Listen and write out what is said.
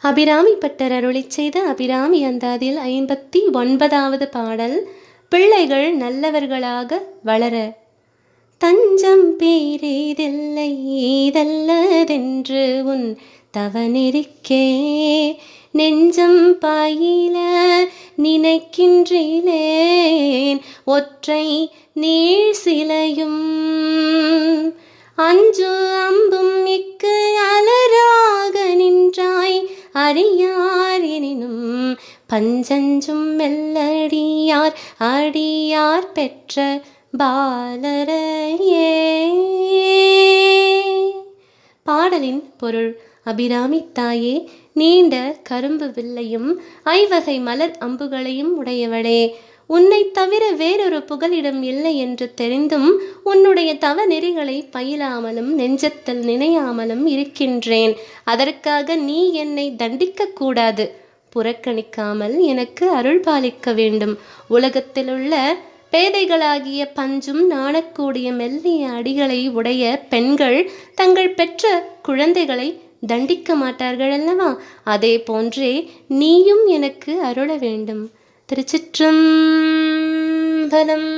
Abirami butter அருளி செய்த அபிராமி அந்தாதில் ஐம்பத்தி ஒன்பதாவது பாடல் பிள்ளைகள் நல்லவர்களாக வளர. தஞ்சம் பேரேதில்லை இதல்லதென்று உன் தவனிருக்கே நெஞ்சம் பாயில நினைக்கின்றேன் ஒற்றை நீர் சிலையும் அஞ்சு அறியார் எனினும் பஞ்சஞ்சும் மெல்லடியார் அடியார் பெற்ற பாலரையே. பாடலின் பொருள் அபிராமி தாயே நீண்ட கரும்பு வில்லையும் ஐவகை மலர் அம்புகளையும் உடையவளே. உன்னை தவிர வேறொரு புகலிடம் இல்லை என்று தெரிந்தும் உன்னுடைய தவ நெறிகளை பயிலாமலும் நெஞ்சத்தில் நினையாமலும் இருக்கின்றேன். அதற்காக நீ என்னை தண்டிக்க கூடாது. புறக்கணிக்காமல் எனக்கு அருள் பாலிக்க வேண்டும். உலகத்திலுள்ள பேதைகளாகிய பஞ்சும் நாணக்கூடிய மெல்லிய அடிகளை உடைய பெண்கள் தங்கள் பெற்ற குழந்தைகளை தண்டிக்க மாட்டார்கள் அல்லவா? அதே போன்றே நீயும் எனக்கு அருள வேண்டும். திருச்சிற்றம்பலம்.